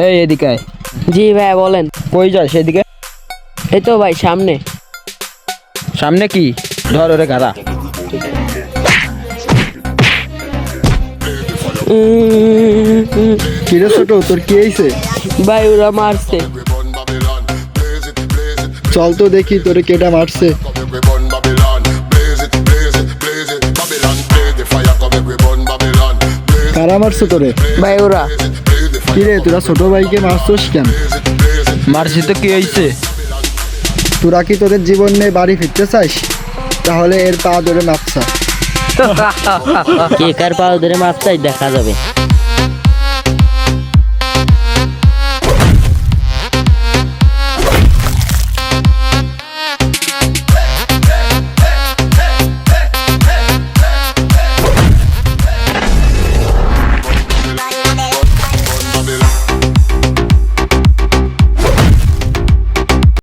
এই এদিকে জি ভাই বলেন। কই সেদিকে এই তো ভাই সামনে। সামনে কি? ধর ওরে গাড়া তোর কি হয়েছে ভাই ওরা মারছে। চল তো দেখি তোরে কেটা মারছে। কারা মারছে তোরে? ভাই ওরা। কিরে তোরা ছোট ভাইকে মারছস কেন. মারছি তো কি হয়েছে তোরা কি তোদের জীবন নিয়ে বাড়ি ফিরতে চাস? তাহলে এর পা ধরে মাপসা কে কার পা ধরে মাপসাই দেখা যাবে।